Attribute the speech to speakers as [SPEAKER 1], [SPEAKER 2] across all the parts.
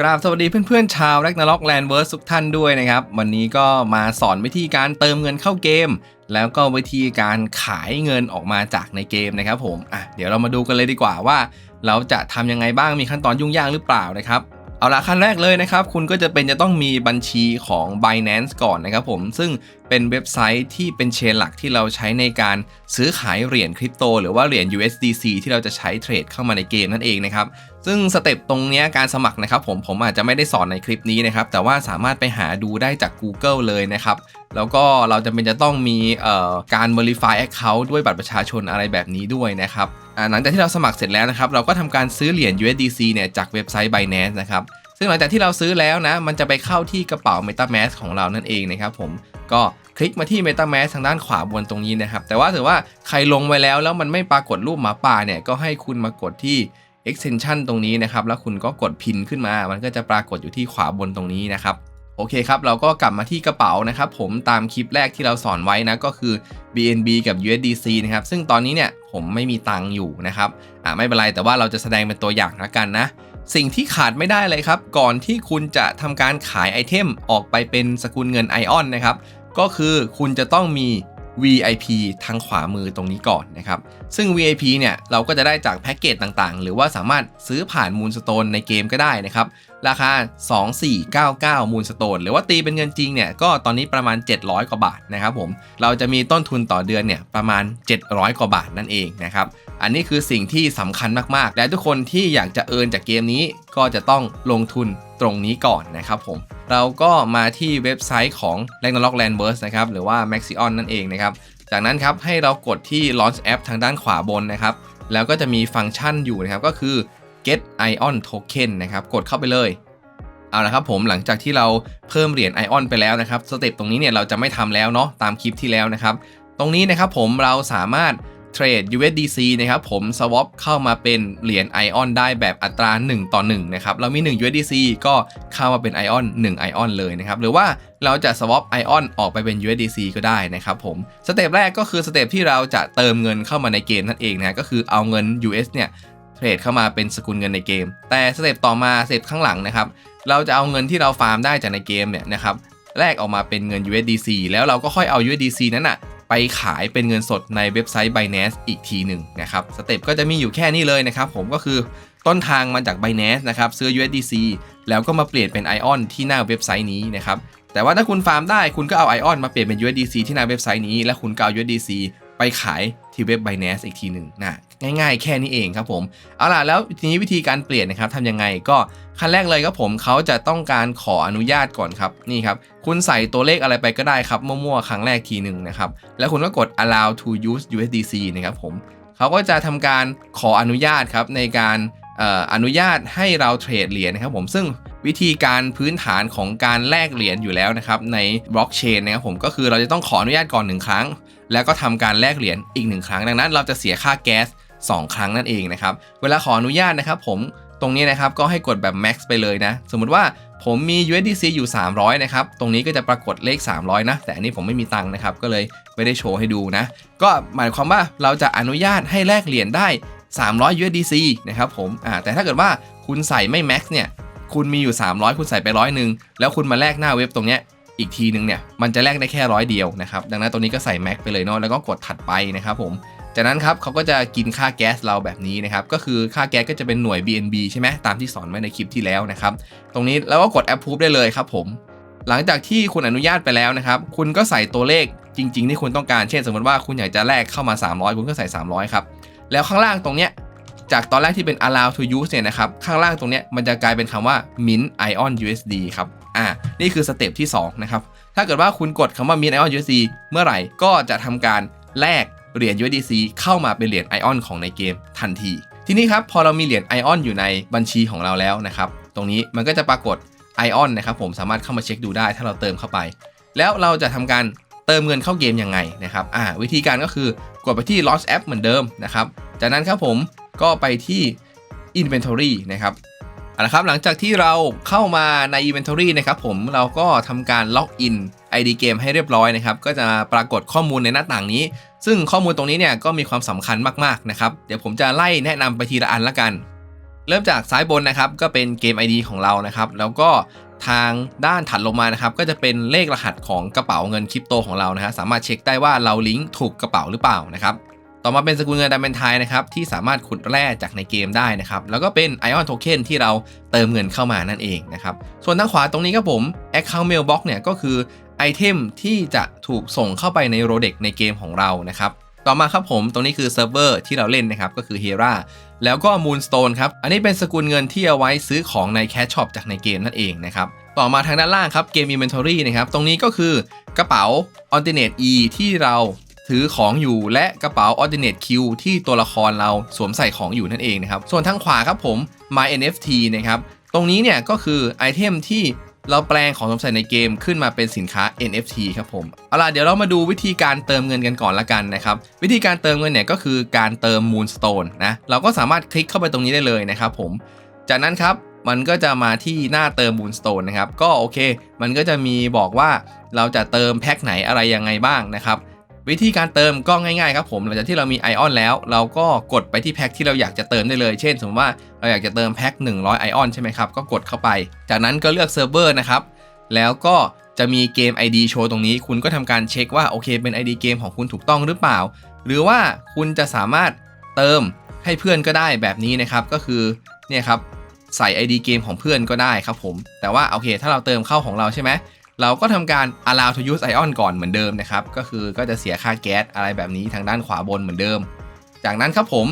[SPEAKER 1] กราบสวัสดีเพื่อนๆชาว r a g n a r o k Landverse ทุกท่านด้วยนะครับ วันนี้ก็มาสอนวิธีการเติมเงินเข้าเกม แล้วก็วิธีการขายเงินออกมาจากในเกมนะครับผมอะเดี๋ยวเรามาดูกันเลยดีกว่าว่า เราจะทำยังไงบ้างมีขั้นตอนยุ่งยากหรือเปล่านะครับเอาละขั้นแรกเลยนะครับ คุณก็จะเป็นจะต้องมีบัญชีของ Binance ก่อนนะครับผมซึ่งเป็นเว็บไซต์ที่เป็นเชนหลักที่เราใช้ในการซื้อขายเหรียญคริปโต หรือว่าเหรียญ USDC ที่เราจะใช้เทรดเข้ามาในเกมนั่นเองนะครับ ซึ่งสเต็ปตรงนี้การสมัครนะครับผมผมอาจจะไม่ได้สอนในคลิปนี้นะครับ แต่ว่าสามารถไปหาดูได้จาก Google เลยนะครับ แล้วก็เราจะเป็นจะต้องมีการ verify account ด้วยบัตรประชาชนอะไรแบบนี้ด้วยนะครับหลังจากที่เราสมัครเสร็จแล้วนะครับเราก็ทำการซื้อเหรียญ USDC เนี่ยจากเว็บไซต์ Binance นะครับซึ่งหลังจากที่เราซื้อแล้วนะ มันจะไปเข้าที่กระเป๋า MetaMask ของเรานั่นเองนะครับผม ก็คลิกมาที่ MetaMask ทางด้านขวาบนตรงนี้นะครับ แต่ว่าถือว่าใครลงไว้แล้วแล้วมันไม่ปรากฏรูปหมาป่าเนี่ย ก็ให้คุณมากดที่ extension ตรงนี้นะครับ แล้วคุณก็กดพินขึ้นมา มันก็จะปรากฏอยู่ที่ขวาบนตรงนี้นะครับ โอเคครับ เราก็กลับมาที่กระเป๋านะครับ ผมตามคลิปแรกที่เราสอนไว้นะก็คือ BNB กับ USDC นะครับ ซึ่งตอนนี้เนี่ยผมไม่มีตังค์อยู่นะครับ อ่าไม่เป็นไร แต่ว่าเราจะแสดงเป็นตัวอย่างละกันนะสิ่งที่ขาดไม่ได้เลยครับ ก่อนที่คุณจะทำการขายไอเทมออกไปเป็นสกุลเงินไอออนนะครับ ก็คือคุณจะต้องมี VIP ทางขวามือตรงนี้ก่อนนะครับ ซึ่ง VIP เนี่ยเราก็จะได้จากแพ็กเกจต่างๆ หรือว่าสามารถซื้อผ่านมูลสโตนในเกมก็ได้นะครับ ราคา 2499มูลสโตนหรือว่าตีเป็นเงินจริงเนี่ยก็ตอนนี้ประมาณ 700 กว่าบาทนะครับผม เราจะมีต้นทุนต่อเดือนเนี่ยประมาณ 700 กว่าบาทนั่นเองนะครับ อันนี้คือสิ่งที่สำคัญมากๆ และทุกคนที่อยากจะเอินจากเกมนี้ก็จะต้องลงทุนตรงนี้ก่อนนะครับผม เราก็มาที่เว็บไซต์ของ r a g n a r o k Landverse นะครับหรือว่า Maxion นั่นเองนะครับ จากนั้นครับให้เรากดที่ Launch App ทางด้านขวาบนนะครับ แล้วก็จะมีฟังก์ชันอยู่นะครับก็คือ Get Ion Token นะครับ กดเข้าไปเลย เอาละครับผมหลังจากที่เราเพิ่มเหรียญไอออนไปแล้วนะครับสเต็ปตรงนี้เนี่ยเราจะไม่ทำแล้วเนาะตามคลิปที่แล้วนะครับ ตรงนี้นะครับผมเราสามารถ เทรด USDC นะครับผม swap เข้ามาเป็นเหรียญ ION ได้แบบอัตรา 1 ต่อ1นะครับเรามี 1 USDC ก็เข้ามาเป็น ION 1 ION เลยนะครับหรือว่าเราจะ swap ION ออกไปเป็น USDC ก็ได้นะครับผมสเต็ปแรกก็คือสเต็ปที่เราจะเติมเงินเข้ามาในเกมนั่นเองนะก็คือเอาเงิน US เนี่ยเทรดเข้ามาเป็นสกุลเงินในเกม แต่สเต็ปต่อมาสเต็ปข้างหลังนะครับเราจะเอาเงินที่เราฟาร์มได้จากในเกมเนี่ยนะครับแลกออกมาเป็นเงิน USDC แล้วเราก็ค่อยเอา USDC นั้นอะ ไปขายเป็นเงินสดในเว็บไซต์ Binance อีกทีหนึ่งนะครับสเต็ปก็จะมีอยู่แค่นี้เลยนะครับผมก็คือต้นทางมาจาก Binance นะครับซื้อ USDC แล้วก็มาเปลี่ยนเป็น ION ที่หน้าเว็บไซต์นี้นะครับแต่ว่าถ้าคุณฟาร์มได้คุณก็เอา ION มาเปลี่ยนเป็น USDC ที่หน้าเว็บไซต์นี้ และคุณก็เอา USDC ไปขาย ที่เว็บ Binance อีกทีหนึ่งนะง่ายๆ แค่นี้เองครับผมเอาล่ะแล้วทีนี้วิธีการเปลี่ยนนะครับทำยังไงก็ขั้นแรกเลยครับผมเขาจะต้องการขออนุญาตก่อนครับนี่ครับคุณใส่ตัวเลขอะไรไปก็ได้ครับมั่วๆครั้งแรกทีหนึ่งนะครับแล้วคุณก็กด allow to use USDC นะครับผมเขาก็จะทำการขออนุญาตครับในการอนุญาตให้เราเทรดเหรียญนะครับผมซึ่งวิธีการพื้นฐานของการแลกเหรียญอยู่แล้วนะครับในบล็อกเชนนะครับผมก็คือเราจะต้องขออนุญาตก่อนหนึ่งครั้ง แล้วก็ทำการแลกเหรียญอีกหนึ่งครั้ง ดังนั้น เราจะเสียค่าแก๊ส 2 ครั้งนั่นเองนะครับ เวลาขออนุญาตนะครับผมตรงนี้นะครับก็ให้กดแบบ max ไปเลยนะ สมมุติว่าผมมี USDC อยู่ 300 นะครับ ตรงนี้ก็จะปรากฏเลข 300 นะ แต่อันนี้ผมไม่มีตังค์นะครับ ก็เลยไม่ได้โชว์ให้ดูนะ ก็หมายความว่าเราจะอนุญาตให้แลกเหรียญได้ 300 USDC นะครับผมอ่าแต่ถ้าเกิดว่าคุณใส่ไม่ max เนี่ย คุณมีอยู่ 300 คุณใส่ไปร้อยหนึ่งแล้วคุณมาแลกหน้าเว็บตรงเนี้ย อีกทีนึงเนี่ยมันจะแลกได้แค่ร้อยเดียวนะครับดังนั้นตรงนี้ก็ใส่ max ไปเลยเนาะแล้วก็กดถัดไปนะครับผมจากนั้นครับเขาก็จะกินค่าแก๊สเราแบบนี้นะครับก็คือค่าแก๊สก็จะเป็นหน่วย BNB ใช่ไหมตามที่สอนไว้ในคลิปที่แล้วนะครับตรงนี้แล้วก็กด approve ได้เลยครับผมหลังจากที่คุณอนุญาตไปแล้วนะครับ คุณก็ใส่ตัวเลขจริง ๆ ที่คุณต้องการ เช่น สมมติว่าคุณอยากจะแลกเข้ามา 300 คุณก็ใส่ 300 ครับ แล้วข้างล่างตรงเนี้ย จากตอนแรกที่เป็น allow to use เนี่ยนะครับ ข้างล่างตรงเนี้ยมันจะกลายเป็นคำว่า mint ion USD ครับ อ่า นี่คือสเต็ปที่สองนะครับ ถ้าเกิดว่าคุณกดคำว่า mint ion USD เมื่อไหร่ ก็จะทำการแลกเหรียญ USDC เข้ามาเป็นเหรียญ ION ของในเกมทันที ทีนี้ครับ พอเรามีเหรียญ ION อยู่ในบัญชีของเราแล้วนะครับ ตรงนี้มันก็จะปรากฏ ION นะครับ ผมสามารถเข้ามาเช็คดูได้ถ้าเราเติมเข้าไป แล้วเราจะทำการเติมเงินเข้าเกมยังไงนะครับ อ่า วิธีการก็คือกดไปที่ Launch App เหมือนเดิมนะครับ จากนั้นครับผม ก็ไปที่ Inventory นะครับเอาละครับหลังจากที่เราเข้ามาใน Inventory นะครับผมเราก็ทำการล็อกอิน ID เกมให้เรียบร้อยนะครับก็จะปรากฏข้อมูลในหน้าต่างนี้ ซึ่งข้อมูลตรงนี้เนี่ยก็มีความสำคัญมากๆนะครับเดี๋ยวผมจะไล่แนะนำไปทีละอันละกัน เริ่มจากซ้ายบนนะครับก็เป็นเกม ID ของเรานะครับแล้วก็ทางด้านถัดลงมานะครับก็จะเป็นเลขรหัสของกระเป๋าเงินคริปโตของเรานะฮะสามารถเช็คได้ว่าเราลิงก์ถูกกระเป๋าหรือเปล่านะครับ ต่อมาเป็นสกุลเงินดัมเบนไทนะครับที่สามารถขุดแร่จากในเกมได้นะครับแล้วก็เป็นไอออนโทเค็นที่เราเติมเงินเข้ามานั่นเองนะครับส่วนทางขวาตรงนี้ครับผม Account Mailbox เนี่ยก็คือไอเทมที่จะถูกส่งเข้าไปในโรเด็กในเกมของเรานะครับต่อมาครับผมตรงนี้คือเซิร์ฟเวอร์ที่เราเล่นนะครับก็คือ Hera แล้วก็ Moonstone ครับอันนี้เป็นสกุลเงินที่เอาไว้ซื้อของใน Cash Shop จากในเกมนั่นเองนะครับต่อมาทางด้านล่างครับเกม Inventory นะครับตรงนี้ก็คือกระเป๋า Alternate E ที่เรา ถือของอยู่และกระเป๋า Alternate Q ที่ตัวละครเราสวมใส่ของอยู่นั่นเองนะครับ ส่วนทางขวาครับผม My NFT นะครับ ตรงนี้เนี่ยก็คือไอเทมที่เราแปลงของสวมใส่ในเกมขึ้นมาเป็นสินค้า NFT ครับผม เอาล่ะ เดี๋ยวเรามาดูวิธีการเติมเงินกันก่อนละกันนะครับ วิธีการเติมเงินเนี่ยก็คือการเติม Moonstone นะ เราก็สามารถคลิกเข้าไปตรงนี้ได้เลยนะครับผม จากนั้นครับมันก็จะมาที่หน้าเติม Moonstone นะครับ ก็โอเค มันก็จะมีบอกว่าเราจะเติมแพ็คไหนอะไรยังไงบ้างนะครับ วิธีการเติมก็ง่ายๆครับผมหลังจากที่เรามีไอออนแล้ว เราก็กดไปที่แพ็คที่เราอยากจะเติมได้เลย เช่น สมมติว่าเราอยากจะเติมแพ็ค100ไอออนใช่ไหมครับก็กดเข้าไป จากนั้นก็เลือกเซิร์ฟเวอร์นะครับแล้วก็จะมีเกม ID โชว์ตรงนี้ คุณก็ทำการเช็คว่าโอเคเป็น ID เกมของคุณถูกต้องหรือเปล่า หรือว่าคุณจะสามารถเติมให้เพื่อนก็ได้แบบนี้นะครับก็คือเนี่ยครับใส่ ID เกมของเพื่อนก็ได้ครับผม แต่ว่าโอเค ถ้าเราเติมเข้าของเราใช่ไหม เราก็ทำการ allow to use ion ก่อนเหมือนเดิมนะครับ ก็คือก็จะเสียค่าแก๊สอะไรแบบนี้ทางด้านขวาบนเหมือนเดิม จากนั้นครับผม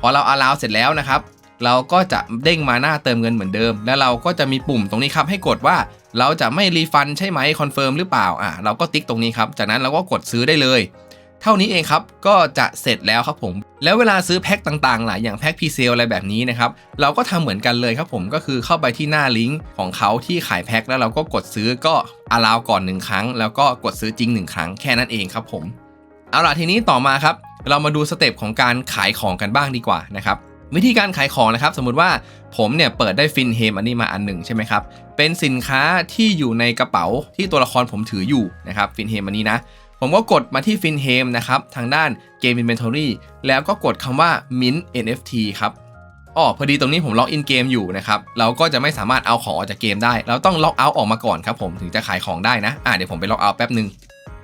[SPEAKER 1] พอเรา allow เสร็จแล้วนะครับเราก็จะเด้งมาหน้าเติมเงินเหมือนเดิม แล้วเราก็จะมีปุ่มตรงนี้ครับให้กดว่าเราจะไม่รีฟันใช่ไหมคอนเฟิร์มหรือเปล่าอะเราก็ติ๊กตรงนี้ครับ จากนั้นเราก็กดซื้อได้เลย เท่านี้เองครับ ก็จะเสร็จแล้วครับผม แล้วเวลาซื้อแพ็คต่างๆ หลายอย่างแพ็คพีเซลอะไรแบบนี้นะครับ เราก็ทำเหมือนกันเลยครับผม ก็คือเข้าไปที่หน้าลิงก์ของเขาที่ขายแพ็คแล้วเราก็กดซื้อก็อาลาวก่อน1ครั้ง แล้วก็กดซื้อจริง1ครั้งแค่นั้นเองครับผม เอาล่ะทีนี้ต่อมาครับ เรามาดูสเต็ปของการขายของกันบ้างดีกว่านะครับวิธีการขายของนะครับ สมมุติว่าผมเนี่ยเปิดได้ฟินเฮมอันนี้มาอันหนึ่งใช่ไหมครับ เป็นสินค้าที่อยู่ในกระเป๋าที่ตัวละครผมถืออยู่นะครับฟินเฮมอันนี้นะ ผมก็กดมาที่ฟินเฮมนะครับทางด้านเกม Inventory แล้วก็กดคำว่า Mint NFT ครับอ๋อพอดีตรงนี้ผมล็อกอินเกมอยู่นะครับ เราก็จะไม่สามารถเอาของออกจากเกมได้ เราต้องล็อกเอาท์ออกมาก่อนครับผมถึงจะขายของได้นะ อ่าเดี๋ยวผมไปล็อกเอาท์แป๊บหนึ่ง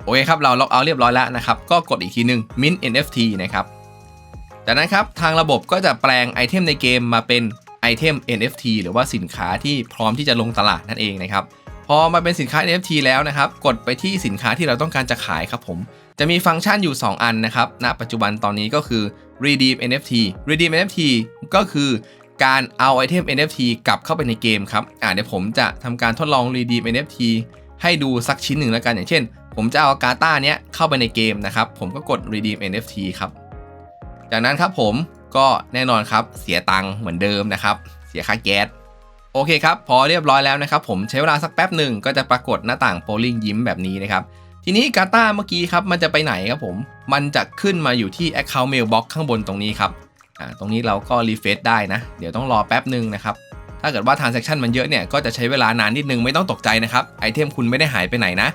[SPEAKER 1] โอเคครับเราล็อกเอาท์เรียบร้อยแล้วนะครับ ก็กดอีกทีหนึ่ง Mint NFT นะครับ จากนั้นครับทางระบบก็จะแปลงไอเทมในเกมมาเป็นไอเทม NFT หรือว่าสินค้าที่พร้อมที่จะลงตลาดนั่นเองนะครับ พอมาเป็นสินค้า NFT แล้วนะครับ กดไปที่สินค้าที่เราต้องการจะขายครับผม จะมีฟังก์ชันอยู่ 2 อันนะครับณปัจจุบันตอนนี้ก็คือ redeem NFT redeem NFT ก็คือการเอาไอเทม NFT กลับเข้าไปในเกมครับอ่าเดี๋ยวผมจะทำการทดลอง redeem NFT ให้ดูสักชิ้นหนึ่งแล้วกันอย่างเช่น ผมจะเอากาตาเนี้ยเข้าไปในเกมนะครับ ผมก็กด redeem NFT ครับ จากนั้นครับผมก็แน่นอนครับเสียตังค์เหมือนเดิมนะครับ เสียค่าแก๊ส โอเคครับ พอเรียบร้อยแล้วนะครับ ผมใช้เวลาสักแป๊บหนึ่งก็จะปรากฏหน้าต่างโ o ลิงยิ้มแบบนี้นะครับ ทีนี้กาตาเมื่อกี้ครับ มันจะไปไหนครับผม มันจะขึ้นมาอยู่ที่ Account Mailbox ข้างบนตรงนี้ครับอ่าตรงนี้เราก็รีเฟซได้นะ เดี๋ยวต้องรอแป๊บหนึ่งนะครับ ถ้าเกิดว่า transaction มันเยอะเนี่ย ก็จะใช้เวลานานนิดนึงไม่ต้องตกใจนะครับ ไอเทมคุณไม่ได้หายไปไหนนะ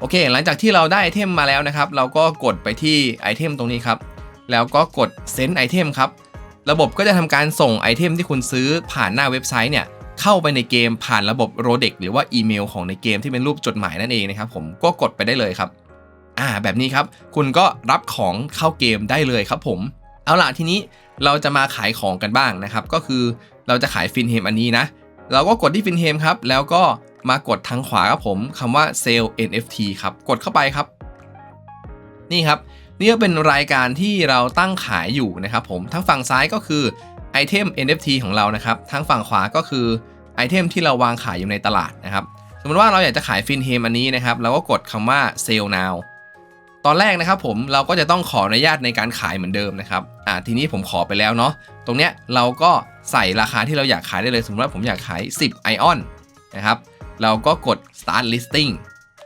[SPEAKER 1] โอเค หลังจากที่เราได้ไอเทมมาแล้วนะครับ เราก็กดไปที่ไอเทมตรงนี้ครับ แล้วก็กด send item ครับ ระบบก็จะทำการส่งไอเทมที่คุณซื้อผ่านหน้าเว็บไซต์เนี่ย เข้าไปในเกมผ่านระบบ r o d e x หรือว่าอีเมลของในเกมที่เป็นรูปจดหมายนั่นเองนะครับผมก็กดไปได้เลยครับอ่าแบบนี้ครับ คุณก็รับของเข้าเกมได้เลยครับผม เอาล่ะทีนี้เราจะมาขายของกันบ้างนะครับ ก็คือเราจะขายฟินเฮมอันนี้นะ เราก็กดที่ฟินเฮมครับ แล้วก็มากดทางขวาครับผมคำว่า Sell NFT ครับ กดเข้าไปครับ นี่ครับ นี่ก็เป็นรายการที่เราตั้งขายอยู่นะครับผมทั้งฝั่งซ้ายก็คือ ไอเทม NFT ของเรานะครับทั้งฝั่งขวาก็คือไอเทมที่เราวางขายอยู่ในตลาดนะครับสมมติว่าเราอยากจะขายฟินเฮมอันนี้นะครับเราก็กดคำว่า Sell now ตอนแรกนะครับผมเราก็จะต้องขออนุญาตในการขายเหมือนเดิมนะครับอ่าทีนี้ผมขอไปแล้วเนาะตรงเนี้ยเราก็ใส่ราคาที่เราอยากขายได้เลย สมมติว่าผมอยากขาย 10 ไอออนนะครับเราก็กด start listing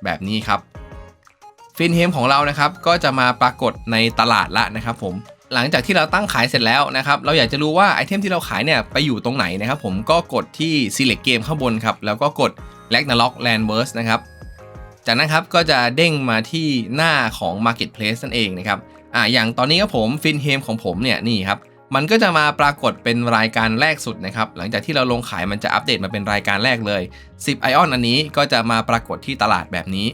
[SPEAKER 1] แบบนี้ครับฟินเฮมของเรานะครับก็จะมาปรากฏในตลาดละนะครับผม หลังจากที่เราตั้งขายเสร็จแล้วนะครับ เราอยากจะรู้ว่าไอเทมที่เราขายเนี่ยไปอยู่ตรงไหนนะครับ ผมก็กดที่ select game ข้างบนครับ แล้วก็กด Ragnarok Landverse นะครับ จากนั้นครับก็จะเด้งมาที่หน้าของ Marketplace นั่นเองนะครับ อ่าอย่างตอนนี้ครับผมฟินเฮมของผมเนี่ยนี่ครับ มันก็จะมาปรากฏเป็นรายการแรกสุดนะครับ หลังจากที่เราลงขายมันจะอัปเดตมาเป็นรายการแรกเลย 10 ไอออนอันนี้ก็จะมาปรากฏที่ตลาดแบบนี้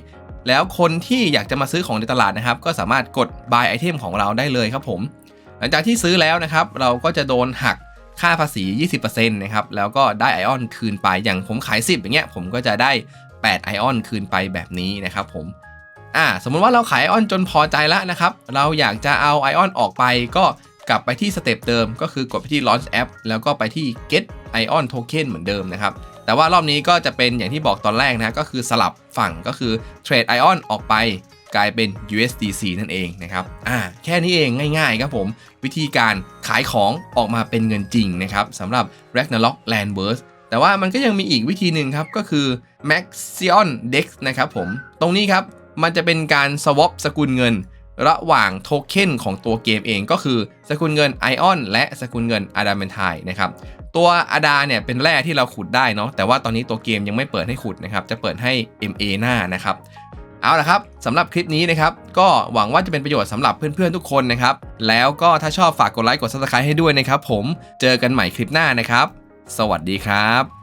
[SPEAKER 1] แล้วคนที่อยากจะมาซื้อของในตลาดนะครับ ก็สามารถกด buy item ของเราได้เลยครับผม หลังจากที่ซื้อแล้วนะครับ เราก็จะโดนหักค่าภาษี 20%นะครับ แล้วก็ได้ไอออนคืนไป อย่างผมขาย 10 อย่างเงี้ย ผมก็จะได้ 8 ไอออนคืนไปแบบนี้นะครับผม อ่า สมมุติว่าเราขายไอออนจนพอใจแล้วนะครับ เราอยากจะเอาไอออนออกไป ก็กลับไปที่สเต็ปเดิม ก็คือกดไปที่ launch app แล้วก็ไปที่ get ion token เหมือนเดิมนะครับ แต่ว่ารอบนี้ก็จะเป็นอย่างที่บอกตอนแรกนะ ก็คือสลับฝั่งก็คือเทรดไอออนออกไป กลายเป็น USDC นั่นเองนะครับอ่าแค่นี้เองง่ายๆครับผม วิธีการขายของออกมาเป็นเงินจริงนะครับสำหรับ Ragnarok Landverse แต่ว่ามันก็ยังมีอีกวิธีหนึ่งครับก็คือ Maxion Dex นะครับผม ตรงนี้ครับมันจะเป็นการ swap สกุลเงิน ระหว่างโทเค็นของตัวเกมเองก็คือสกุลเงิน Ion และสกุลเงิน Adamantine นะครับตัวอาดาเนี่ยเป็นแร่ที่เราขุดได้เนาะแต่ว่าตอนนี้ตัวเกมยังไม่เปิดให้ขุดนะครับจะเปิดให้ MA หน้านะครับ เอาละครับสำหรับคลิปนี้นะครับ ก็หวังว่าจะเป็นประโยชน์สำหรับเพื่อนๆทุกคนนะครับ แล้วก็ถ้าชอบฝากกดไลค์กด subscribe ให้ด้วยนะครับผมเจอกันใหม่คลิปหน้านะครับ สวัสดีครับ